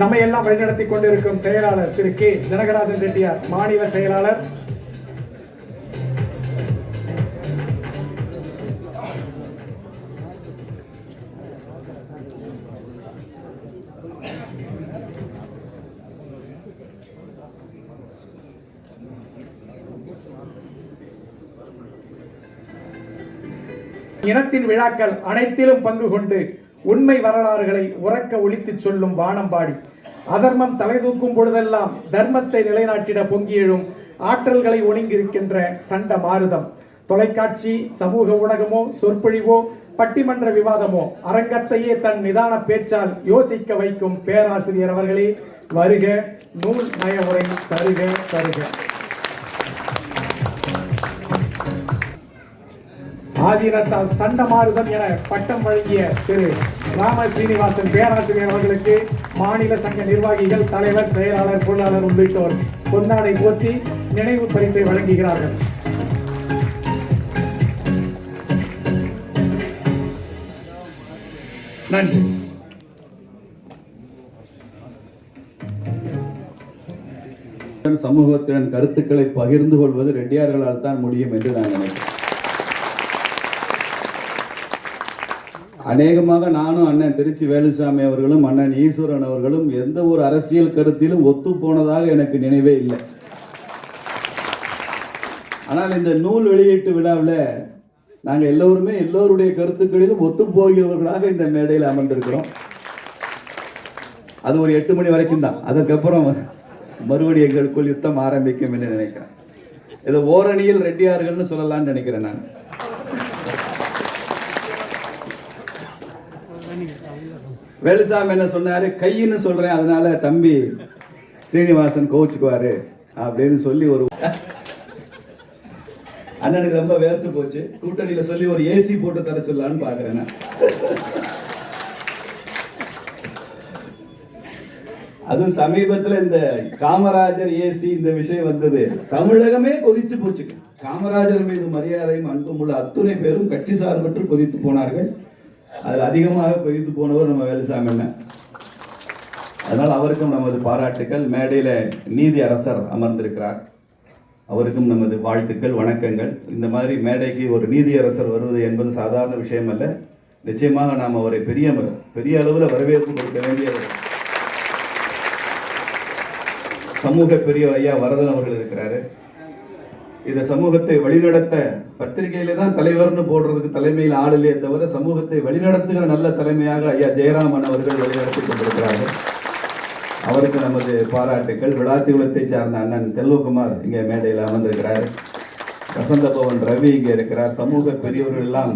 நம்மை எல்லாம் வழிநடத்தி கொண்டிருக்கும் செயலாளர் திரு கே. தினகராஜன் ரெட்டியார் மாநில செயலாளர். இனத்தின் விழாக்கள் அனைத்திலும் பங்கு கொண்டு உண்மை வரலாறுகளை உறக்க ஒழித்துச் சொல்லும் வானம்பாடி அதர்மம் தலை தூக்கும் பொழுதெல்லாம் தர்மத்தை நிலைநாட்டிட பொங்கி எழும் ஆற்றல்களை ஒழுங்கியிருக்கின்ற சண்ட மாறுதம் தொலைக்காட்சி சமூக ஊடகமோ சொற்பொழிவோ பட்டிமன்ற விவாதமோ அரங்கத்தையே தன் நிதான பேச்சால் யோசிக்க வைக்கும் பேராசிரியர் அவர்களே வருக நூல் நயமுறை தருக தருக. ஆதீனத்தால் சண்டமாறுதம் என பட்டம் வழங்கிய திரு ராம ஸ்ரீனிவாசன் பேராசிரியர் அவர்களுக்கு மாநில சங்க நிர்வாகிகள் தலைவர் செயலாளர் பொருளாளர் உள்ளிட்டோர் பொன்னாடை போற்றி நினைவு பரிசை வழங்குகிறார்கள். நன்றி. சமூகத்தின் கருத்துக்களை பகிர்ந்து கொள்வது ரெட்டியார்களால் தான் முடியும் என்று நான் நினைக்கிறேன். அநேகமாக நானும் அண்ணன் திருச்சி வேலுசாமி அவர்களும் அண்ணன் ஈஸ்வரன் அவர்களும் எந்த ஒரு அரசியல் கருத்திலும் ஒத்து போனதாக எனக்கு நினைவே இல்லை. ஆனால் இந்த நூல் வெளியீட்டு விழாவில் நாங்கள் எல்லோருமே எல்லோருடைய கருத்துக்களிலும் ஒத்து போகிறவர்களாக இந்த மேடையில் அமர்ந்திருக்கிறோம். அது ஒரு எட்டு மணி வரைக்கும் தான். அதுக்கப்புறம் மறுபடியும் எங்களுக்குள் யுத்தம் ஆரம்பிக்கும் என்று நினைக்கிறேன். இது ஓரணியில் ரெட்டியார்கள்னு சொல்லலாம்னு நினைக்கிறேன் நான். வேலுசாமி என்ன சொன்னாரு? கையின்னு சொல்றேன் அதனால தம்பி ஸ்ரீனிவாசன் கோச்சுக்குவாரு அப்படின்னு சொல்லி ஒரு அண்ணனுக்கு ரொம்ப வேர்த்து போச்சு. கூட்டணியில சொல்லி ஒரு ஏசி போட்டு தர சொல்லலான்னு பாக்குறேன் அதுவும் சமீபத்துல இந்த காமராஜர் ஏசி இந்த விஷயம் வந்தது. தமிழகமே கொதித்து போச்சு. காமராஜர் மீது மரியாதையும் அன்பும் உள்ள அத்துணை பேரும் கட்சி சார்பற்று கொதித்து போனார்கள். அதில் அதிகமாக பகிர்ந்து போனவர் நம்ம வேலுசாமி அண்ணன். அதனால் அவருக்கும் நமது பாராட்டுக்கள். மேடையில் நீதி அரசர் அமர்ந்திருக்கிறார். அவருக்கும் நமது வாழ்த்துக்கள் வணக்கங்கள். இந்த மாதிரி மேடைக்கு ஒரு நீதியரசர் வருவது என்பது சாதாரண விஷயம் அல்ல. நிச்சயமாக நாம் அவரை பெரிய பெரிய அளவில் வரவேற்பு கொடுக்க வேண்டிய சமூக பெரியவர் ஐயா வரதன் அவர்கள் இருக்கிறாரு. இந்த சமூகத்தை வழிநடத்த பத்திரிகையில தான் தலைவர்னு போடுறதுக்கு தலைமையில் ஆளிலே தவிர சமூகத்தை வழிநடத்துகிற நல்ல தலைமையாக ஐயா ஜெயராமன் அவர்கள் வழிநடத்தி கொண்டிருக்கிறார்கள். அவருக்கு நமது பாராட்டுக்கள். விழாத்திகுளத்தை சார்ந்த அண்ணன் செல்வகுமார் இங்கே மேடையில் அமர்ந்திருக்கிறார். வசந்த பவன் ரவி இங்கே இருக்கிறார். சமூக பெரியவர்கள் எல்லாம்